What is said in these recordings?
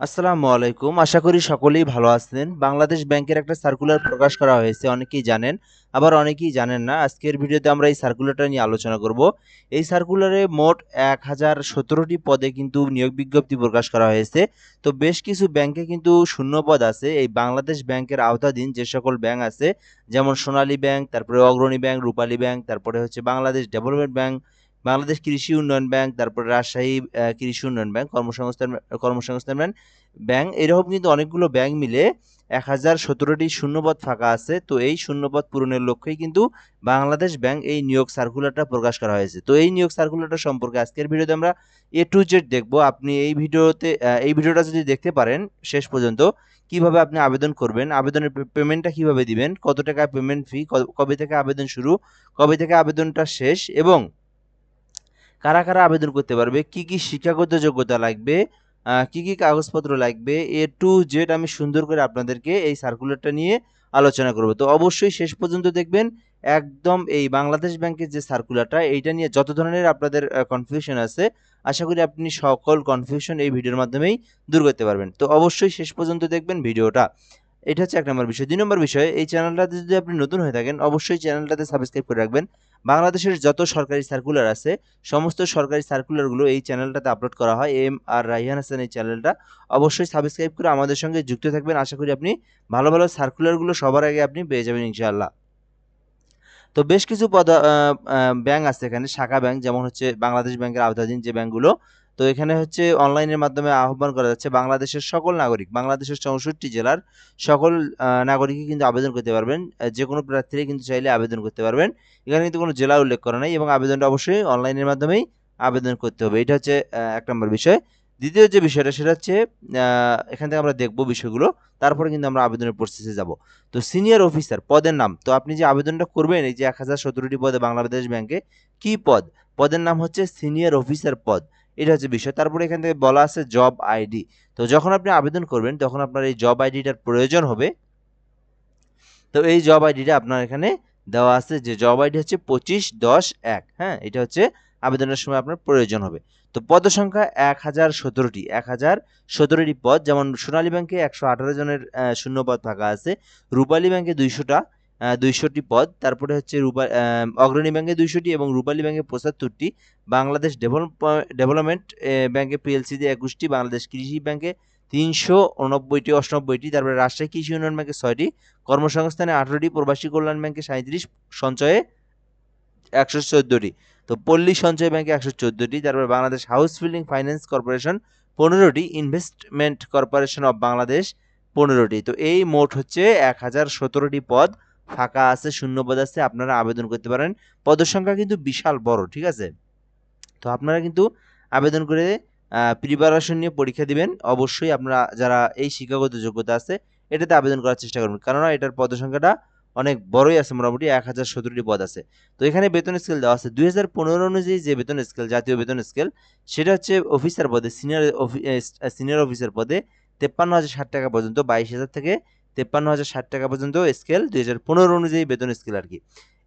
আসসালামু আলাইকুম। আশা করি সকলেই ভালো আছেন। বাংলাদেশ ব্যাংকের একটা সার্কুলার প্রকাশ করা হয়েছে, অনেকেই জানেন, আবার অনেকেই জানেন না। আজকের ভিডিওতে আমরা এই সার্কুলারটা নিয়ে আলোচনা করব। এই সার্কুলারে মোট এক হাজার সতেরোটি পদে কিন্তু নিয়োগ বিজ্ঞপ্তি প্রকাশ করা হয়েছে। তো বেশ কিছু ব্যাংকে কিন্তু শূন্য পদ আছে। এই বাংলাদেশ ব্যাংকের আওতাধীন যে সকল ব্যাংক আছে, যেমন সোনালী ব্যাংক, তারপরে অগ্রণী ব্যাংক, রূপালী ব্যাংক, তারপরে হচ্ছে বাংলাদেশ ডেভেলপমেন্ট ব্যাংক বাংলাদেশ কৃষি উন্নয়ন ব্যাংক, তারপরে রাজশাহী কৃষি উন্নয়ন ব্যাংক, কর্মসংস্থান কর্মসংস্থান ব্যাংক এরকম কিন্তু অনেকগুলো ব্যাংক মিলে এক হাজার সতেরোটি শূন্যপদ ফাঁকা আছে। তো এই শূন্যপদ পূরণের লক্ষ্যেই কিন্তু বাংলাদেশ ব্যাংক এই নিয়োগ সার্কুলারটা প্রকাশ করা হয়েছে। তো এই নিয়োগ সার্কুলারটা সম্পর্কে আজকের ভিডিওতে আমরা এ টু জেড দেখব। আপনি এই ভিডিওতে এই ভিডিওটা যদি দেখতে পারেন শেষ পর্যন্ত, কীভাবে আপনি আবেদন করবেন, আবেদনের পেমেন্টটা কীভাবে দিবেন, কত টাকা পেমেন্ট ফি কবে থেকে আবেদন শুরু, কবে থেকে আবেদনটা শেষ এবং কারা কারা আবেদন করতে পারবে? কি কি শিক্ষাগত যোগ্যতা লাগবে? কি কি কাগজপত্র লাগবে? এ টু জেড আমি সুন্দর করে আপনাদেরকে এই সার্কুলারটা নিয়ে আলোচনা করব। তো অবশ্যই শেষ পর্যন্ত দেখবেন, একদম এই বাংলাদেশ ব্যাংকের যে সার্কুলারটা এইটা নিয়ে যত ধরনের আপনাদের কনফিউশন আছে, আশা করি আপনি সকল কনফিউশন এই ভিডিওর মাধ্যমেই দূর করতে পারবেন। তো অবশ্যই শেষ পর্যন্ত দেখবেন ভিডিওটা। এটা হচ্ছে এক নম্বর বিষয়। দুই নম্বর বিষয়, এই চ্যানেলটাতে যদি আপনি নতুন হয়ে থাকেন, অবশ্যই চ্যানেলটাতে সাবস্ক্রাইব করে রাখবেন। বাংলাদেশের যত সরকারি সার্কুলার আছে, সমস্ত সরকারি সার্কুলারগুলো এই চ্যানেলটাতে আপলোড করা হয়। এম আর রাইহান হাসান এই চ্যানেলটা অবশ্যই সাবস্ক্রাইব করে আমাদের সঙ্গে যুক্ত থাকবেন। আশা করি আপনি ভালো ভালো সার্কুলারগুলো সবার আগে আপনি পেয়ে যাবেন ইনশাআল্লাহ। তো বেশ কিছু পদ ব্যাংক আছে এখানে। শাখা ব্যাংক যেমন হচ্ছে বাংলাদেশ ব্যাংকের আওতাধীন যে ব্যাংকগুলো তো এখানে হচ্ছে অনলাইনের মাধ্যমে আহ্বান করা যাচ্ছে বাংলাদেশের সকল নাগরিক, বাংলাদেশের চৌষট্টি জেলার সকল নাগরিকই কিন্তু আবেদন করতে পারবেন। যে কোনো প্রার্থীরাই কিন্তু চাইলে আবেদন করতে পারবেন। এখানে কিন্তু কোনো জেলা উল্লেখ করা নাই এবং আবেদনটা অবশ্যই অনলাইনের মাধ্যমেই আবেদন করতে হবে। এটা হচ্ছে এক নম্বর বিষয়। দ্বিতীয় যে বিষয়টা সেটা হচ্ছে এখান থেকে আমরা দেখব বিষয়গুলো। তারপরে কিন্তু আমরা আবেদনের প্রসেসে যাব। তো সিনিয়র অফিসার পদের নাম, তো আপনি যে আবেদনটা করবেন, এই যে এক হাজার সতেরোটি পদে বাংলাদেশ ব্যাংকে, কি পদ? পদের নাম হচ্ছে সিনিয়র অফিসার পদ। এটা হচ্ছে বিষয়। তারপরে এখান থেকে বলা আছে জব আইডি তো যখন আপনি আবেদন করবেন তখন আপনার এই জব আইডিটার প্রয়োজন হবে। তো এই জব আইডিটা আপনার এখানে দেওয়া আছে যে জব আইডি হচ্ছে পঁচিশ দশ এক। হ্যাঁ এটা হচ্ছে আবেদনের সময় আপনার প্রয়োজন হবে। তো পদ সংখ্যা এক হাজার সতেরোটি। এক হাজার সতেরোটি পদ যেমন সোনালী ব্যাংকে একশো আঠারো জনের আহ, শূন্য পদ ফাঁকা আছে। রূপালী ব্যাংকে দুইশোটা। দুইশোটি পদ। তারপরে হচ্ছে আহ, অগ্রণী ব্যাংকে দুইশোটি এবং রূপালী ব্যাংকে পঁচাত্তরটি। বাংলাদেশ ডেভেলপ ব্যাংক ব্যাংকে পিএলসিতে একুশটি বাংলাদেশ কৃষি ব্যাংকে তিনশো উনব্বইটি অষ্টানব্বইটি। তারপরে রাজশাহী কৃষি উন্নয়ন ব্যাংকে ছয়টি কর্মসংস্থানে আঠারোটি প্রবাসী কল্যাণ ব্যাংকে সাঁত্রিশ সঞ্চয়ে একশো চোদ্দোটি। তো পল্লী সঞ্চয় ব্যাংকে একশো চোদ্দোটি। তারপরে Bangladesh house building finance corporation পনেরোটি ইনভেস্টমেন্ট কর্পোরেশন অফ বাংলাদেশ পনেরোটি। তো এই মোট হচ্ছে এক হাজার সতেরোটি পদ। ফাঁকা আছে শূন্য পদ আছে, আপনারা আবেদন করতে পারেন। পদের সংখ্যা কিন্তু বিশাল বড়, ঠিক আছে? তো আপনারা কিন্তু আবেদন করে প্রিপারেশন নিয়ে পরীক্ষা দিবেন। অবশ্যই আপনারা যারা এই শিক্ষাগত যোগ্যতা আছে, এটাতে আবেদন করার চেষ্টা করবেন। কেননা এটার পদ সংখ্যাটা অনেক বড়ই আছে, মোটামুটি এক হাজার সতেরোটি পদ আছে। তো এখানে বেতন স্কেল দেওয়া আছে। দুই হাজার পনেরো অনুযায়ী যে বেতন স্কেল জাতীয় বেতন স্কেল সেটা হচ্ছে অফিসার পদে সিনিয়র সিনিয়র অফিসার পদে তেপ্পান্ন হাজার ষাট টাকা পর্যন্ত, বাইশ হাজার থেকে তেপ্পান্ন হাজার ষাট টাকা পর্যন্ত স্কেল দুই হাজার পনেরো অনুযায়ী বেতন স্কেল আর কি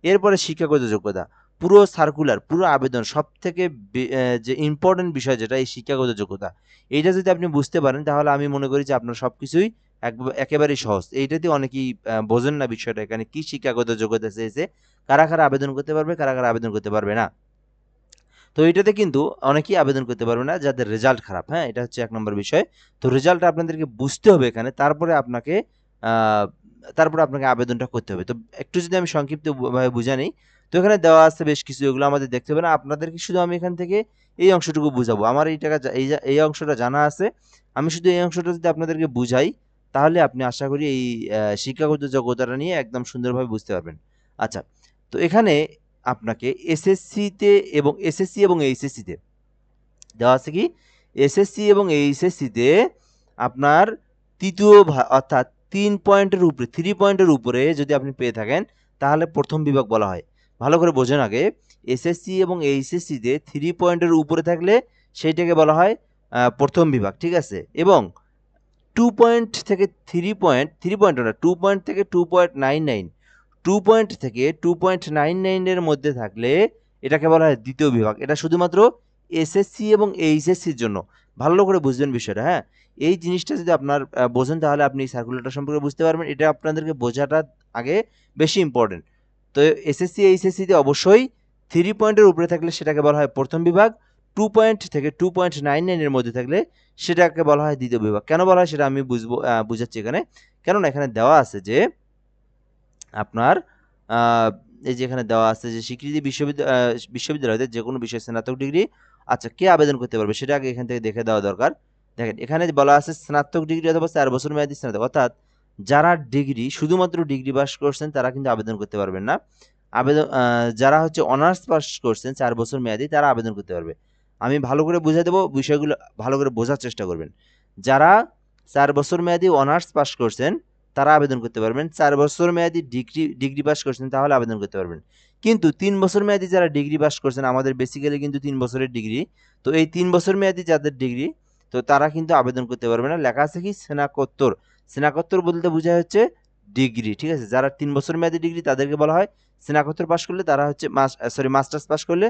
এরপরে শিক্ষাগত যোগ্যতা। পুরো সার্কুলার পুরো আবেদন সব থেকে যে ইম্পর্টেন্ট বিষয় যেটা, এই শিক্ষাগত যোগ্যতা। এইটা যদি আপনি বুঝতে পারেন, তাহলে আমি মনে করি যে আপনার সব কিছুই এক- একেবারেই সহজ। এইটাতে অনেকেই বোঝেন না বিষয়টা এখানে, কি শিক্ষাগত যোগ্যতা চেয়েছে? কারা কারা আবেদন করতে পারবে, কারা কারা আবেদন করতে পারবে না? তো এটাতে কিন্তু অনেকেই আবেদন করতে পারবে না, যাদের রেজাল্ট খারাপ হ্যাঁ? এটা হচ্ছে এক নম্বর বিষয়। তো রেজাল্টটা আপনাদেরকে বুঝতে হবে এখানে। তারপরে আপনাকে তারপরে আপনাকে আবেদনটা করতে হবে। তো একটু যদি আমি সংক্ষিপ্ত ভাবে বুঝা নিই, তো এখানে দেওয়া আছে বেশ কিছু, এগুলো আমাদের দেখতে হবে না। আপনাদেরকে শুধু আমি এখান থেকে এই অংশটুকু বুঝাবো। আমার এই টাকা এই এই অংশটা জানা আছে। আমি শুধু এই অংশটা যদি আপনাদেরকে বুঝাই, তাহলে আপনি আশা করি এই শিক্ষাগত যোগ্যতাটা নিয়ে একদম সুন্দরভাবে বুঝতে পারবেন। আচ্ছা তো এখানে আপনাকে এসএসসিতে এবং এসএসসি এবং এইচএসসিতে দেওয়া আছে কি? এসএসসি এবং এইচএসসিতে আপনার তৃতীয় অর্থাৎ তিন পয়েন্টের উপরে থ্রি পয়েন্টের উপরে যদি আপনি পেয়ে থাকেন, তাহলে প্রথম বিভাগ বলা হয়। ভালো করে বোঝেন আগে। এসএসসি এবং এইচএসসিতে থ্রি পয়েন্টের উপরে থাকলে সেইটাকে বলা হয় প্রথম বিভাগ, ঠিক আছে? এবং টু পয়েন্ট থেকে থ্রি পয়েন্ট থ্রি পয়েন্ট না টু পয়েন্ট থেকে two point nine nine two point থেকে টু পয়েন্ট নাইন নাইনের মধ্যে থাকলে এটাকে বলা হয় দ্বিতীয় বিভাগ। এটা শুধুমাত্র এসএসসি এবং এইচএসসির জন্য। ভালো করে বুঝবেন বিষয়টা হ্যাঁ? এই জিনিসটা যদি আপনার বোঝেন তাহলে আপনি সার্কুলেটর সম্পর্কে বুঝতে পারবেন। এটা আপনাদেরকে বোঝাটা আগে বেশি ইম্পর্টেন্ট তো এসএসসি এইচএসসিতে অবশ্যই থ্রি পয়েন্টের উপরে থাকলে সেটাকে বলা হয় প্রথম বিভাগ টু পয়েন্ট থেকে টু পয়েন্ট নাইন নাইনের মধ্যে থাকলে সেটাকে বলা হয় দ্বিতীয় বিভাগ। কেন বলা হয় সেটা আমি বুঝব বুঝাচ্ছি এখানে? কেননা এখানে দেওয়া আছে যে আপনার এই যে এখানে দেওয়া আছে যে স্বীকৃতি বিশ্ববিদ্যালয় বিশ্ববিদ্যালয়তে যে কোনো বিষয়ে স্নাতক ডিগ্রি আচ্ছা কে আবেদন করতে পারবে? সেটা আগে এখান থেকে দেখে দেওয়া দরকার। দেখেন, এখানে বলা আছে স্নাতক ডিগ্রি অথবা চার বছর মেয়াদী স্নাতক। অর্থাৎ যারা ডিগ্রি, শুধুমাত্র ডিগ্রি পাস করছেন, তারা কিন্তু আবেদন করতে পারবেন না। আবেদন যারা হচ্ছে অনার্স পাস করছেন, চার বছর মেয়াদী, তারা আবেদন করতে পারবে। আমি ভালো করে বুঝিয়ে দেবো, বিষয়গুলো ভালো করে বোঝার চেষ্টা করবেন। যারা চার বছর মেয়াদি অনার্স পাস করছেন তারা আবেদন করতে পারবেন। চার বছর মেয়াদী ডিগ্রি ডিগ্রি পাস করছেন তাহলে আবেদন করতে পারবেন। কিন্তু তিন বছর মেয়াদী যারা ডিগ্রি পাস করছেন, আমাদের বেসিক্যালি কিন্তু তিন বছরের ডিগ্রি। তো এই তিন বছর মেয়াদী যাদের ডিগ্রি, তো তারা কিন্তু আবেদন করতে পারবে না। লেখা আছে কি স্নাকোত্তর স্নাকোত্তর বলতে বোঝা হচ্ছে ডিগ্রি, ঠিক আছে? যারা তিন বছর মেয়াদী ডিগ্রি তাদেরকে বলা হয় স্নাকোত্তর পাস করলে তারা হচ্ছে সরি মাস্টার্স পাস করলে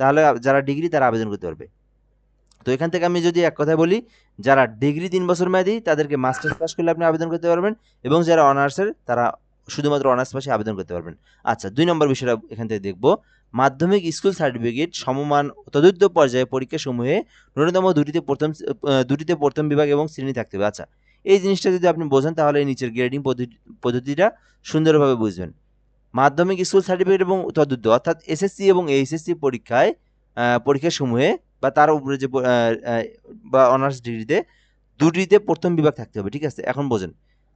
তাহলে যারা ডিগ্রি তারা আবেদন করতে পারবে। তো এখান থেকে আমি যদি এক কথায় বলি, যারা ডিগ্রি তিন বছর মেয়াদি, তাদেরকে মাস্টার্স পাস করলে আপনি আবেদন করতে পারবেন এবং যারা অনার্সের তারা শুধুমাত্র অনার্স পাশে আবেদন করতে পারবেন। আচ্ছা দুই নম্বর বিষয়টা এখান থেকে দেখব। মাধ্যমিক স্কুল সার্টিফিকেট সমমান তদুদ্ধ পর্যায়ে পরীক্ষা সমূহে ন্যূনতম দুটিতে প্রথম দুটিতে প্রথম বিভাগ এবং শ্রেণি থাকতে হবে। আচ্ছা এই জিনিসটা যদি আপনি বোঝেন, তাহলে নিচের গ্রেডিং পদ্ধতি পদ্ধতিটা সুন্দরভাবে বুঝবেন। মাধ্যমিক স্কুল সার্টিফিকেট এবং তদুদ্ধ অর্থাৎ এসএসসি এবং এইচএসসি পরীক্ষায় পরীক্ষাসমূহে বা তার উপরে যে বা অনার্স ডিগ্রিতে দুটিতে প্রথম বিভাগ থাকতে হবে, ঠিক আছে? এখন বোঝেন,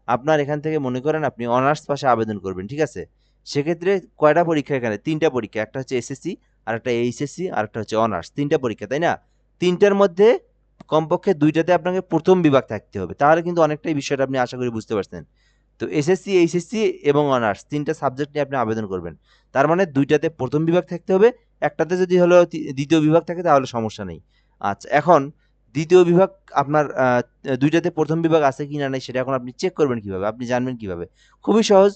আপনার এখান থেকে মনে করেন আপনি অনার্স পাশে আবেদন করবেন, ঠিক আছে? সেক্ষেত্রে কয়টা পরীক্ষা এখানে? তিনটা পরীক্ষা, একটা হচ্ছে এসএসসি আর একটা এইচএসসি আর একটা হচ্ছে অনার্স তিনটা পরীক্ষা, তাই না? তিনটার মধ্যে কমপক্ষে দুইটাতে আপনাকে প্রথম বিভাগ থাকতে হবে, তাহলে কিন্তু অনেকটাই বিষয়টা আপনি আশা করি বুঝতে পারছেন। তো এসএসসি এইচএসসি এবং অনার্স তিনটা সাবজেক্ট নিয়ে আপনি আবেদন করবেন, তার মানে দুইটাতে প্রথম বিভাগ থাকতে হবে একটাতে যদি হলো দ্বিতীয় বিভাগ থাকে তাহলে সমস্যা নেই। আচ্ছা এখন দ্বিতীয় বিভাগ আপনার দুইটাতে প্রথম বিভাগ আছে কি না নেই সেটা এখন আপনি চেক করবেন কীভাবে, আপনি জানবেন কীভাবে। খুবই সহজ।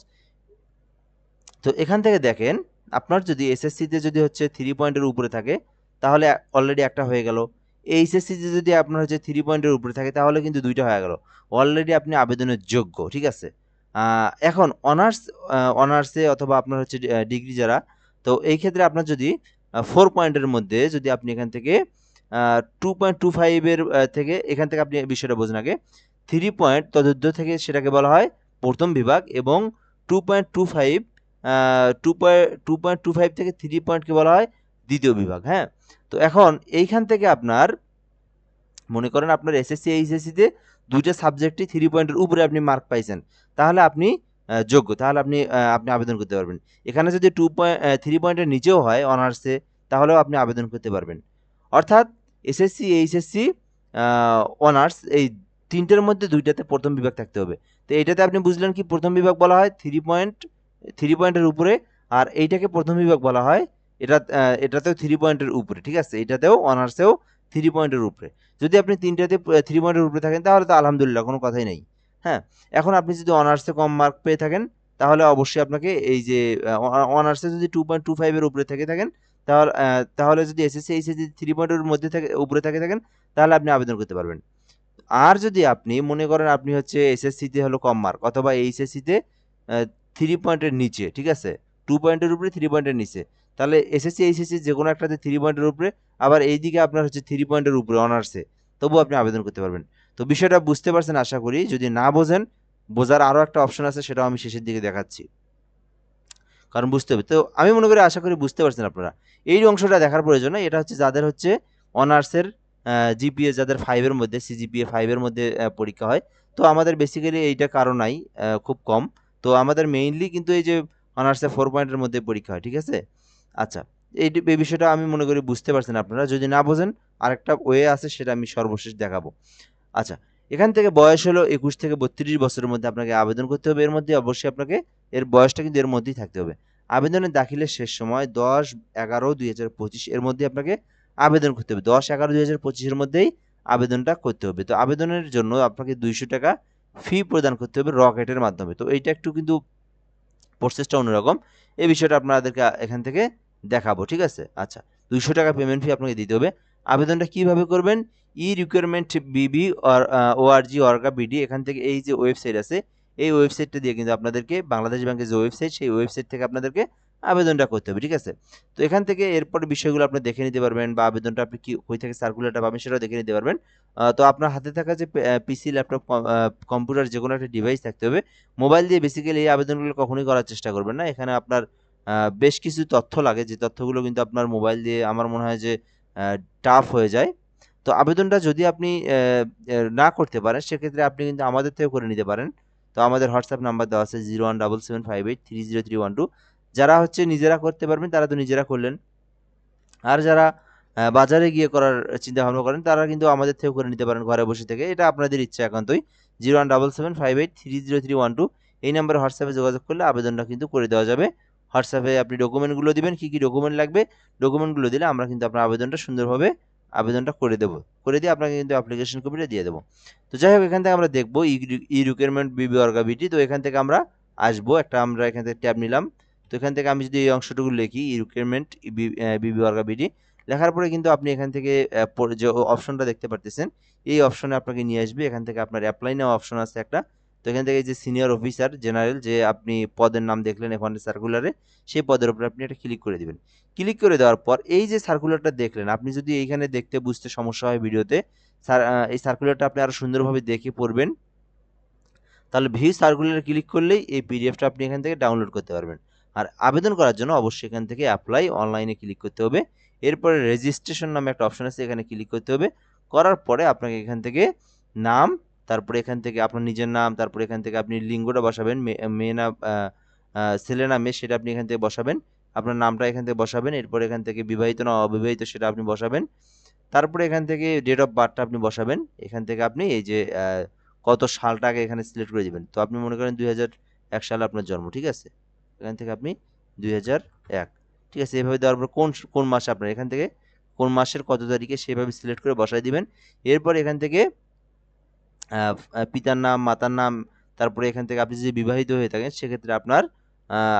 তো এখান থেকে দেখেন, আপনার যদি এসএসসিতে যদি হচ্ছে থ্রি পয়েন্টের উপরে থাকে, তাহলে অলরেডি একটা হয়ে গেল। এইচএসসিতে যদি আপনার হচ্ছে থ্রি পয়েন্টের উপরে থাকে, তাহলে কিন্তু দুইটা হয়ে গেল। অলরেডি আপনি আবেদনের যোগ্য, ঠিক আছে? এখন অনার্স অনার্সে অথবা আপনার হচ্ছে ডিগ্রি যারা তো এই ক্ষেত্রে আপনার যদি ফোর পয়েন্টের মধ্যে যদি আপনি এখান থেকে টু পয়েন্ট টু ফাইভের থেকে এখান থেকে আপনি বিষয়টা বোঝেন আগে থ্রি পয়েন্ট তদুদ্ধ থেকে সেটাকে বলা হয় প্রথম বিভাগ এবং two point two five two point two point two five থেকে থ্রি পয়েন্টকে বলা হয় দ্বিতীয় বিভাগ হ্যাঁ? তো এখন এইখান থেকে আপনার, মনে করেন আপনার এসএসসি এইচএসসিতে দুইটা সাবজেক্টই থ্রি পয়েন্টের উপরে আপনি মার্ক পাইছেন, তাহলে আপনি যোগ্য, তাহলে আপনি আপনি আবেদন করতে পারবেন। এখানে যদি টু পয়েন্ট থ্রি পয়েন্টের নিচেও হয় অনার্সে তাহলেও আপনি আবেদন করতে পারবেন। অর্থাৎ এসএসসি এইচএসসি অনার্স এই তিনটের মধ্যে দুইটাতে প্রথম বিভাগ থাকতে হবে। তো এইটাতে আপনি বুঝলেন কি প্রথম বিভাগ বলা হয় থ্রি পয়েন্ট থ্রি পয়েন্টের উপরে, আর এইটাকে প্রথম বিভাগ বলা হয়, এটা এটাতেও থ্রি পয়েন্টের উপরে, ঠিক আছে? এটাতেও অনার্সেও থ্রি পয়েন্টের উপরে। যদি আপনি তিনটাতে থ্রি পয়েন্টের উপরে থাকেন, তাহলে তো আলহামদুলিল্লাহ, কোনো কথাই নেই। হ্যাঁ? এখন আপনি যদি অনার্সে কম মার্ক পেয়ে থাকেন, তাহলে অবশ্যই আপনাকে এই যে অনার্সে যদি টু পয়েন্ট টু ফাইভের উপরে থেকে থাকেন, তাহলে তাহলে যদি এসএসসি এইচএসসি থ্রি পয়েন্টের মধ্যে থেকে, উপরে থেকে থাকেন, তাহলে আপনি আবেদন করতে পারবেন। আর যদি আপনি মনে করেন আপনি হচ্ছে এসএসসিতে হলো কম মার্ক অথবা এইচএসসিতে থ্রি পয়েন্টের নিচে, ঠিক আছে? টু পয়েন্টের উপরে থ্রি পয়েন্টের নিচে। তাহলে এসএসসি এইচএসসি যে কোনো একটাতে থ্রি পয়েন্টের উপরে, আবার এইদিকে আপনার হচ্ছে থ্রি পয়েন্টের উপরে অনার্সে তবুও আপনি আবেদন করতে পারবেন। তো বিষয়টা বুঝতে পারছেন আশা করি, যদি না বোঝেন, বোঝার আরও একটা অপশন আছে, সেটাও আমি শেষের দিকে দেখাচ্ছি। কারণ বুঝতে হবে। তো আমি মনে করি, আশা করি বুঝতে পারছেন আপনারা। এই অংশটা দেখার প্রয়োজন এটা হচ্ছে যাদের হচ্ছে অনার্সের জিপিএ যাদের ফাইভের মধ্যে সিজিপিএ ফাইভের মধ্যে পরীক্ষা হয়। তো আমাদের বেসিক্যালি এইটা কারণ নাই খুব কম। তো আমাদের মেইনলি কিন্তু এই যে অনার্সে ফোর পয়েন্টের মধ্যে পরীক্ষা হয়, ঠিক আছে? আচ্ছা এই এই বিষয়টা আমি মনে করি বুঝতে পারছেন আপনারা। যদি না বোঝেন, আরেকটা ওয়ে আছে, সেটা আমি সর্বশেষ দেখাবো। আচ্ছা এখান থেকে বয়স হলো একুশ থেকে বত্রিশ বছরের মধ্যে আপনাকে আবেদন করতে হবে। এর মধ্যে অবশ্যই আপনাকে এর বয়সটা কিন্তু এর মধ্যেই থাকতে হবে। আবেদনের দাখিলের শেষ সময় দশ এগারো দুই হাজার পঁচিশ, এর মধ্যে আপনাকে আবেদন করতে হবে। দশ এগারো দুই হাজার পঁচিশের মধ্যেই আবেদনটা করতে হবে। তো আবেদনের জন্য আপনাকে দুইশো টাকা ফি প্রদান করতে হবে রকেটের মাধ্যমে। তো এইটা একটু কিন্তু প্রসেসটা অন্যরকম। এই বিষয়টা আপনাদেরকে এখান থেকে দেখাবো, ঠিক আছে? আচ্ছা দুইশো টাকা পেমেন্ট ফি আপনাকে দিতে হবে। আবেদনটা কীভাবে করবেন? E requirement BB or org orga BD এখান থেকে এই যে ওয়েবসাইট আছে, এই ওয়েবসাইটটা দিয়ে কিন্তু আপনাদেরকে, বাংলাদেশ ব্যাংকের যে ওয়েবসাইট সেই ওয়েবসাইট থেকে আপনাদেরকে আবেদনটা করতে হবে, ঠিক আছে? তো এখান থেকে এরপর বিষয়গুলো আপনি দেখে নিতে পারবেন বা আবেদনটা আপনি কি কই থেকে সার্কুলারটা পাবেন সেটাও দেখে নিতে পারবেন। তো আপনার হাতে থাকা যে পিসি ল্যাপটপ কম্পিউটার যে কোনো একটা ডিভাইস থাকতে হবে মোবাইল দিয়ে বেসিক্যালি এই আবেদনগুলো কখনোই করার চেষ্টা করবেন না। এখানে আপনার বেশ কিছু তথ্য লাগে, যে তথ্যগুলো কিন্তু আপনার মোবাইল দিয়ে, আমার মনে হয় যে টাফ হয়ে যায়। তো আবেদনটা যদি আপনি না করতে পারেন, সেক্ষেত্রে আপনি কিন্তু আমাদের থেকে করে নিতে পারেন। তো আমাদের হোয়াটসঅ্যাপ নাম্বার দেওয়া আছে zero one double seven five eight three zero three one two যারা হচ্ছে নিজেরা করতে পারবেন, তারা তো নিজেরা করলেন। আর যারা বাজারে গিয়ে করার চিন্তা ভাবনা করেন, তারা কিন্তু আমাদের থেকে করে নিতে পারেন ঘরে বসে থেকে। এটা আপনাদের ইচ্ছা একান্তই। Zero one double seven five eight three zero three one two এই নাম্বারে হোয়াটসঅ্যাপে যোগাযোগ করলে আবেদনটা কিন্তু করে দেওয়া যাবে। হোয়াটসঅ্যাপে আপনি ডকুমেন্টগুলো দিবেন, কী কী ডকুমেন্ট লাগবে ডকুমেন্টগুলো দিলে আমরা কিন্তু আপনার আবেদনটা সুন্দরভাবে আবেদনটা করে দেবো। করে দিয়ে আপনাকে কিন্তু অ্যাপ্লিকেশন কপিটা দিয়ে দেবো। তো যাই হোক, এখান থেকে আমরা দেখব ই রিকোয়ারমেন্ট বিবি অর্গাবিটি তো এখান থেকে আমরা আসব। একটা আমরা এখান থেকে ট্যাব নিলাম। তো এখান থেকে আমি যদি এই অংশটুকু লিখি, ই রিকোয়ারমেন্ট বিবি অর্গাবিটি লেখার পরে কিন্তু আপনি এখান থেকে যে অপশনটা দেখতে পারতেছেন, এই অপশনে আপনাকে নিয়ে আসবে। এখান থেকে আপনার অ্যাপ্লাই নেওয়া অপশন আছে একটা। তো এখান থেকে যে সিনিয়র অফিসার জেনারেল যে আপনি পদের নাম দেখলেন এখানে সার্কুলারে সেই পদের উপর আপনি এটা ক্লিক করে দেবেন। ক্লিক করে দেওয়ার পর এই যে সার্কুলারটা দেখলেন, আপনি যদি এইখানে দেখতে বুঝতে সমস্যা হয় ভিডিওতে এই সার্কুলারটা আপনি আরও সুন্দরভাবে দেখে পড়বেন। তাহলে ভিউ সার্কুলারে ক্লিক করলেই এই পিডিএফটা আপনি এখান থেকে ডাউনলোড করতে পারবেন। আর আবেদন করার জন্য অবশ্যই এখান থেকে অ্যাপ্লাই অনলাইনে ক্লিক করতে হবে। এরপরে রেজিস্ট্রেশন নামে একটা অপশন আছে, এখানে ক্লিক করতে হবে। করার পরে আপনাকে এখান থেকে নাম তারপরে এখান থেকে আপনার নিজের নাম, তারপরে এখান থেকে আপনি লিঙ্গটা বসাবেন মেয়ে না ছেলে না মেয়ে সেটা আপনি এখান থেকে বসাবেন, আপনার নামটা এখান থেকে বসাবেন, এরপর এখান থেকে বিবাহিত না অবিবাহিত সেটা আপনি বসাবেন, তারপরে এখান থেকে ডেট অফ বার্থটা আপনি বসাবেন, এখান থেকে আপনি এই যে কত সালটাকে এখানে সিলেক্ট করে দিবেন, তো আপনি মনে করেন দুই এক সালে আপনার জন্ম, ঠিক আছে? এখান থেকে আপনি দুই এক, ঠিক আছে? এভাবে দেওয়ার পর কোন কোন মাসে আপনার এখান থেকে, কোন মাসের কত তারিখে সেভাবে সিলেক্ট করে বসাই দিবেন, এরপর এখান থেকে পিতার নাম, মাতার নাম, তারপরে এখান থেকে আপনি যদি বিবাহিত হয়ে থাকেন, সেক্ষেত্রে আপনার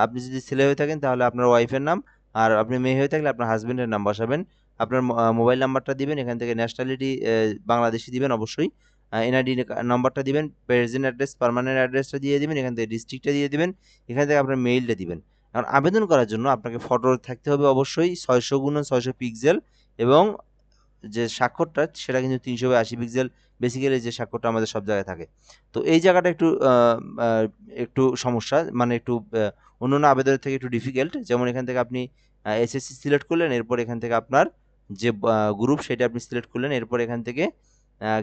আপনি যদি ছেলে হয়ে থাকেন, তাহলে আপনার ওয়াইফের নাম, আর আপনি মেয়ে হয়ে থাকলে আপনার হাজবেন্ডের নাম বসাবেন। আপনার মোবাইল নাম্বারটা দিবেন, এখান থেকে ন্যাশনালিটি বাংলাদেশি দিবেন অবশ্যই। এনআইডি নাম্বারটা দিবেন প্রেজেন্ট অ্যাড্রেস পার্মানেন্ট অ্যাড্রেসটা দিয়ে দিবেন, এখান থেকে ডিস্ট্রিক্টটা দিয়ে দিবেন, এখান থেকে আপনার মেইলটা দিবেন। এখন আবেদন করার জন্য আপনাকে ফটো থাকতে হবে অবশ্যই, ছয়শো গুণ ছয়শো পিক্সেল এবং যে স্বাক্ষরটা সেটা কিন্তু তিনশো বাই আশি পিক্সেল বেসিক্যালি যে স্বাক্ষরটা আমাদের সব জায়গায় থাকে। তো এই জায়গাটা একটু একটু সমস্যা মানে একটু আহ, অন্যান্য আবেদনের থেকে একটু ডিফিকাল্ট যেমন এখান থেকে আপনি এসএসসি সিলেক্ট করলেন এরপর এখান থেকে আপনার যে গ্রুপ সেটা আপনি সিলেক্ট করলেন এরপর এখান থেকে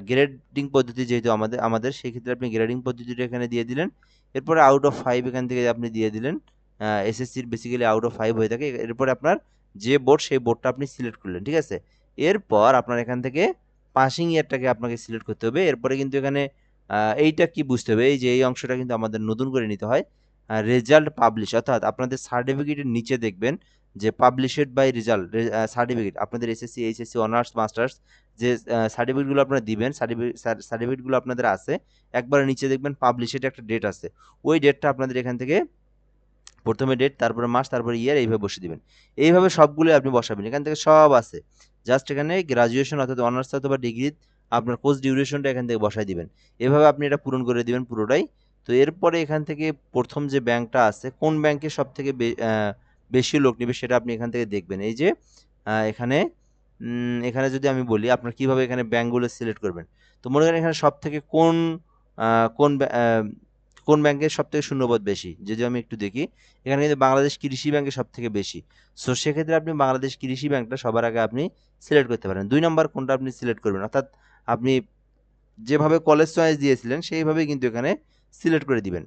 গ্রেডিং পদ্ধতি যেহেতু আমাদের আমাদের সেই ক্ষেত্রে আপনি গ্রেডিং পদ্ধতিটা এখানে দিয়ে দিলেন। এরপরে আউট অফ ফাইভ এখান থেকে আপনি দিয়ে দিলেন এসএসসির বেসিক্যালি আউট অফ ফাইভ হয়ে থাকে। এরপরে আপনার যে বোর্ড সেই বোর্ডটা আপনি সিলেক্ট করলেন ঠিক আছে? এরপর আপনার এখান থেকে পাসিং ইয়ারটাকে আপনাকে সিলেক্ট করতে হবে। এরপরে কিন্তু এখানে এইটা কি বুঝতে হবে? এই যে এই অংশটা কিন্তু আমাদের নতুন করে নিতে হয়। রেজাল্ট পাবলিশ অর্থাৎ আপনাদের সার্টিফিকেটের নিচে দেখবেন যে পাবলিশেড বাই রেজাল্ট সার্টিফিকেট আপনাদের এসএসসি এইচএসসি অনার্স মাস্টার্স যে সার্টিফিকেটগুলো আপনারা দিবেন সার্টিফিকেটগুলো আপনাদের আছে, একবার নিচে দেখবেন পাবলিশেড একটা ডেট আছে। ওই ডেটটা আপনাদের এখান থেকে প্রথমে ডেট তারপরে মাস, তারপরে ইয়ার এইভাবে বসে দিবেন। এইভাবে সবগুলো আপনি বসাবেন। এখান থেকে সব আছে। জাস্ট এখানে গ্রাজুয়েশন অর্থাৎ অনার্স অথবা ডিগ্রি আপনার কোর্স ডিউরেশনটা এখান থেকে বসাই দিবেন। এভাবে আপনি এটা পূরণ করে দিবেন পুরোটাই। তো এরপরে এখান থেকে প্রথম যে ব্যাংকটা আছে, কোন ব্যাংকে সব থেকে বেশি লোক নেবে সেটা আপনি এখান থেকে দেখবেন। এই যে এখানে এখানে যদি আমি বলি আপনার কীভাবে এখানে ব্যাংকগুলো সিলেক্ট করবেন। তো মনে করেন এখানে সব থেকে কোন কোন কোন ব্যাংকের সব থেকে শূন্যপদ বেশি? যদি আমি একটু দেখি, এখানে কিন্তু বাংলাদেশ কৃষি ব্যাংকের সব থেকে বেশি। সো সেক্ষেত্রে আপনি বাংলাদেশ কৃষি ব্যাংকটা সবার আগে আপনি সিলেক্ট করতে পারেন। দুই নম্বর কোনটা আপনি সিলেক্ট করবেন? অর্থাৎ আপনি যেভাবে কলেজ চয়েস দিয়েছিলেন, সেইভাবেই কিন্তু এখানে সিলেক্ট করে দিবেন।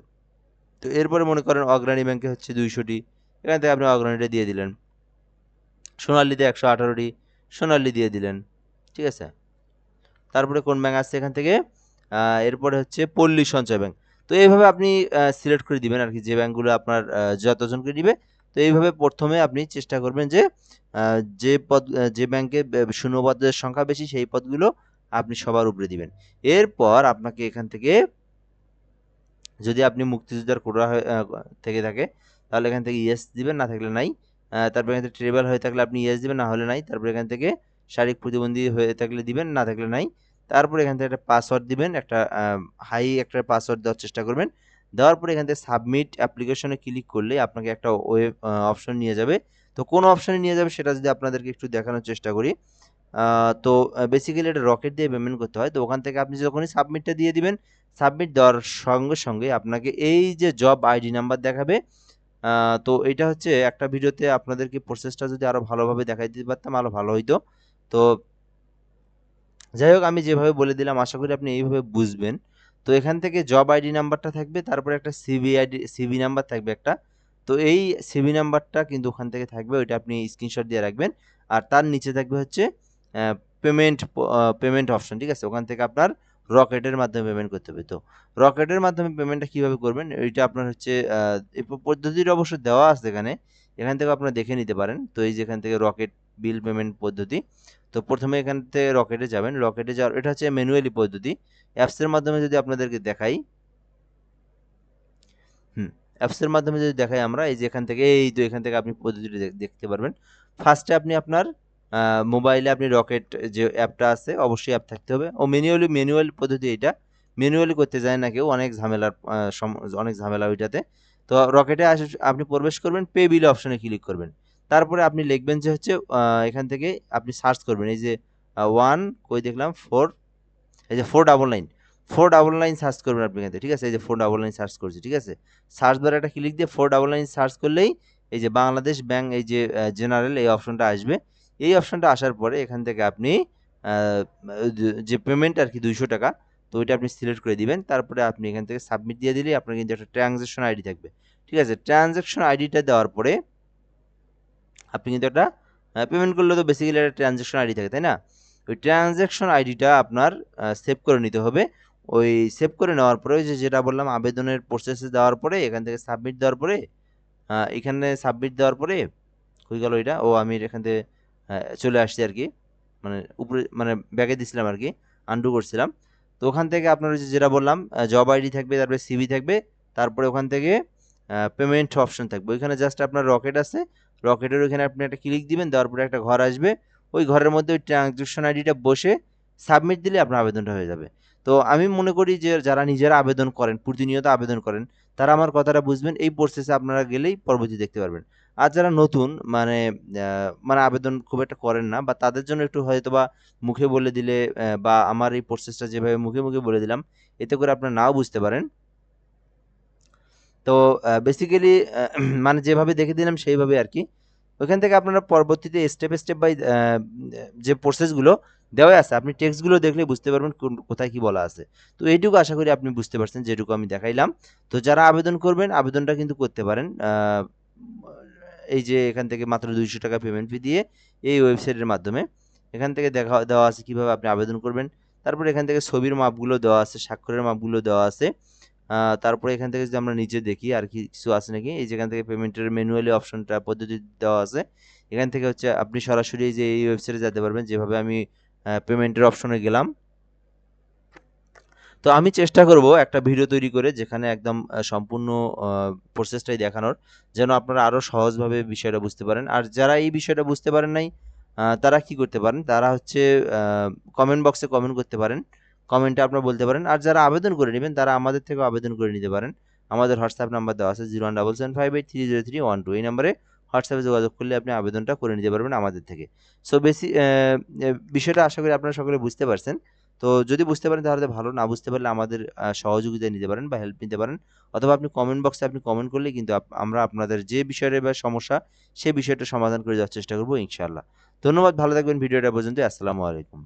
তো এরপরে মনে করেন অগ্রণী ব্যাংকে হচ্ছে দুইশোটি। এখান থেকে আপনি অগ্রণীটা দিয়ে দিলেন। সোনালীতে একশো আঠারোটি, সোনালী দিয়ে দিলেন। ঠিক আছে? তারপরে কোন ব্যাংক আসছে এখান থেকে? এরপরে হচ্ছে পল্লী সঞ্চয় ব্যাংক তো এইভাবে আপনি সিলেক্ট করে দিবেন আর কি যে ব্যাংকগুলো আপনার যতজনকে দিবে। তো এইভাবে প্রথমে আপনি চেষ্টা করবেন যে যে পদ যে ব্যাংকে শূন্যপদের সংখ্যা বেশি সেই পদগুলো আপনি সবার উপরে দিবেন। এরপর আপনাকে এখান থেকে, যদি আপনি মুক্তিযোদ্ধার কোটা থেকে থাকে, তাহলে এখান থেকে ইয়েস দিবেন, না থাকলে নাই। তারপর এখান থেকে ট্রেবল হয়ে থাকলে আপনি ইয়েস দিবেন, না হলে নাই। তারপর এখান থেকে শারীরিক প্রতিবন্ধী হয়ে থাকলে দিবেন, না থাকলে নাই। তারপরে এখান থেকে একটা পাসওয়ার্ড দিবেন, একটা হাই একটা পাসওয়ার্ড দেওয়ার চেষ্টা করবেন। দেওয়ার পরে এখান থেকে সাবমিট অ্যাপ্লিকেশনে ক্লিক করলে আপনাকে একটা ওয়েব অপশন নিয়ে যাবে। তো কোন অপশনে নিয়ে যাবে সেটা যদি আপনাদেরকে একটু দেখানোর চেষ্টা করি তো বেসিক্যালি এটা রকেট দিয়ে পেমেন্ট করতে হয়। তো ওখান থেকে আপনি যখনই সাবমিটটা দিয়ে দিবেন সাবমিট দেওয়ার সঙ্গে সঙ্গে আপনাকে এই যে জব আইডি নাম্বার দেখাবে তো এটা হচ্ছে একটা ভিডিওতে আপনাদেরকে প্রসেসটা যদি আরও ভালোভাবে দেখাই দিতে পারতাম আরও ভালো হইতো। তো যাই হোক আমি যেভাবে বলে দিলাম আশা করি আপনি এইভাবে বুঝবেন। তো এখান থেকে জব আইডি নাম্বারটা থাকবে তারপরে একটা সিভি আইডি সিবি নাম্বার থাকবে একটা। তো এই সিভি নাম্বারটা কিন্তু ওখান থেকে থাকবে ওইটা আপনি স্ক্রিনশট দিয়ে রাখবেন। আর তার নিচে থাকবে হচ্ছে পেমেন্ট পেমেন্ট অপশন ঠিক আছে? ওখান থেকে আপনার রকেটের মাধ্যমে পেমেন্ট করতে হবে। তো রকেটের মাধ্যমে পেমেন্টটা কীভাবে করবেন? এইটা আপনার হচ্ছে আহ, এই প- পদ্ধতিটা অবশ্য দেওয়া আছে এখানে। এখান থেকে আপনারা দেখে নিতে পারেন। তো এই যেখান থেকে রকেট বিল পেমেন্ট পদ্ধতি তো প্রথমে এখান থেকে রকেটে যাবেন। রকেটে যাওয়ার, এটা হচ্ছে ম্যানুয়ালি পদ্ধতি। অ্যাপসের মাধ্যমে যদি আপনাদেরকে দেখাই, হুম অ্যাপসের মাধ্যমে যদি দেখাই আমরা, এই যে এখান থেকে, এই তো এখান থেকে আপনি পদ্ধতিটি দেখতে পারবেন। ফার্স্টে আপনি আপনার মোবাইলে আপনি রকেট যে অ্যাপটা আছে, অবশ্যই অ্যাপ থাকতে হবে। ও ম্যানুয়ালি ম্যানুয়াল পদ্ধতি এটা। ম্যানুয়ালি করতে যায় না কেউ, অনেক ঝামেলার অনেক ঝামেলা ওইটাতে। তো রকেটে আপনি প্রবেশ করবেন পে বিল অপশনে ক্লিক করবেন। তারপরে আপনি লিখবেন যে হচ্ছে এখান থেকে আপনি সার্চ করবেন। এই যে ওয়ান কই দেখলাম? ফোর এই যে four double nine four double nine search করবেন আপনি এখান থেকে, ঠিক আছে? এই যে ফোর ডাবল নাইন সার্চ করছি, ঠিক আছে? সার্চ বারে একটা ক্লিক দিয়ে ফোর ডাবল নাইন সার্চ করলেই এই যে বাংলাদেশ ব্যাংক এই যে জেনারেল এই অপশনটা আসবে। এই অপশনটা আসার পরে এখান থেকে আপনি যে- পেমেন্ট আর কি দুইশো টাকা, তো ওইটা আপনি সিলেক্ট করে দিবেন। তারপরে আপনি এখান থেকে সাবমিট দিয়ে দিলেই আপনার কিন্তু একটা ট্রানজ্যাকশন আইডি থাকবে। ঠিক আছে? ট্রানজ্যাকশন আইডিটা দেওয়ার পরে আপনি কিন্তু একটা পেমেন্ট করলে তো বেসিক্যালি একটা ট্রানজ্যাকশন আইডি থাকে, তাই না? ওই ট্রানজ্যাকশন আইডিটা আপনার সেভ করে নিতে হবে। ওই সেভ করে নেওয়ার পরে যে যেটা বললাম, আবেদনের প্রসেসে দেওয়ার পরে, এখান থেকে সাবমিট দেওয়ার পরে এখানে সাবমিট দেওয়ার পরে, হয়ে গেল এটা, ও আমি এখান থেকে চলে আসছি আর কি। মানে উপরে মানে ব্যাগে দিছিলাম আর কি আন্ডু করছিলাম। তো ওখান থেকে আপনার ওই যেটা বললাম জব আইডি থাকবে, তারপরে সিভি থাকবে, তারপরে ওখান থেকে পেমেন্ট অপশন থাকবে। ওইখানে জাস্ট আপনার রকেট আছে রকেটের ওইখানে আপনি একটা ক্লিক দিবেন, দেওয়ার পরে একটা ঘর আসবে। ওই ঘরের মধ্যে ওই ট্রানজ্যাকশন আইডিটা বসে সাবমিট দিলে আপনার আবেদনটা হয়ে যাবে। তো আমি মনে করি যে যারা নিজেরা আবেদন করেন, প্রতিনিয়ত আবেদন করেন, তারা আমার কথাটা বুঝবেন। এই প্রসেসে আপনারা গেলেই পরবর্তী দেখতে পারবেন। আর যারা নতুন মানে মানে আবেদন খুব একটা করেন না, বা তাদের জন্য একটু হয়তো বা মুখে বলে দিলে বা আমার এই প্রসেসটা যেভাবে মুখে মুখে বলে দিলাম, এতে করে আপনারা নাও বুঝতে পারেন। তো বেসিক্যালি মানে যেভাবে দেখে দিলাম সেইভাবে আর কি। ওইখান থেকে আপনারা পরবর্তীতে স্টেপ স্টেপ বাই যে প্রসেসগুলো দেওয়া আছে, আপনি টেক্সটগুলো দেখলে বুঝতে পারবেন কোন- কোথায় কি বলা আছে। তো এইটুকু আশা করি আপনি বুঝতে পারছেন, যেটুকু আমি দেখাইলাম। তো যারা আবেদন করবেন, আবেদনটা কিন্তু করতে পারেন। এই যে এখান থেকে মাত্র দুইশো টাকা পেমেন্ট ফি দিয়ে এই ওয়েবসাইটের মাধ্যমে। এখান থেকে দেখা, দেওয়া আছে কীভাবে আপনি আবেদন করবেন। তারপরে এখান থেকে ছবির মাপগুলো দেওয়া আছে, স্বাক্ষরের মাপগুলো দেওয়া আছে। তারপরে এখান থেকে যদি আমরা নিচে দেখি, আর কিছু আছে নাকি? এই যেখান থেকে পেমেন্টের ম্যানুয়ালি অপশনটা পদ্ধতি দেওয়া আছে, এখান থেকে হচ্ছে আপনি সরাসরি যে এই ওয়েবসাইটে যেতে পারবেন, যেভাবে আমি পেমেন্টের অপশনে গেলাম। তো আমি চেষ্টা করব একটা ভিডিও তৈরি করে, যেখানে একদম সম্পূর্ণ প্রসেসটাই দেখানোর, যেন আপনারা আরও সহজভাবে বিষয়টা বুঝতে পারেন। আর যারা এই বিষয়টা বুঝতে পারেন নাই তারা কি করতে পারেন? তারা হচ্ছে কমেন্ট বক্সে কমেন্ট করতে পারেন। কমেন্টে আপনারা বলতে পারেন। আর যারা আবেদন করে নেবেন, তারা আমাদের থেকেও আবেদন করে নিতে পারেন। আমাদের হোয়াটসঅ্যাপ নাম্বার দেওয়া আছে zero one double seven five eight three zero three one two. এই নাম্বারে হোয়াটসঅ্যাপে যোগাযোগ করলে আপনি আবেদনটা করে নিতে পারবেন আমাদের থেকে। সো বেশি বিষয়টা আশা করি আপনারা সকলে বুঝতে পারছেন। তো, যদি বুঝতে পারেন তাহলে ভালো, না বুঝতে পারলে আমাদের সহযোগিতা নিতে পারেন বা হেল্প নিতে পারেন। অথবা আপনি কমেন্ট বক্সে আপনি কমেন্ট করলে কিন্তু আমরা আপনাদের যে বিষয়ের বা সমস্যা, সেই বিষয়টা সমাধান করে দেওয়ার চেষ্টা করব ইনশাআল্লাহ। ধন্যবাদ, ভালো থাকবেন। ভিডিওটা পর্যন্ত আসসালামু আলাইকুম।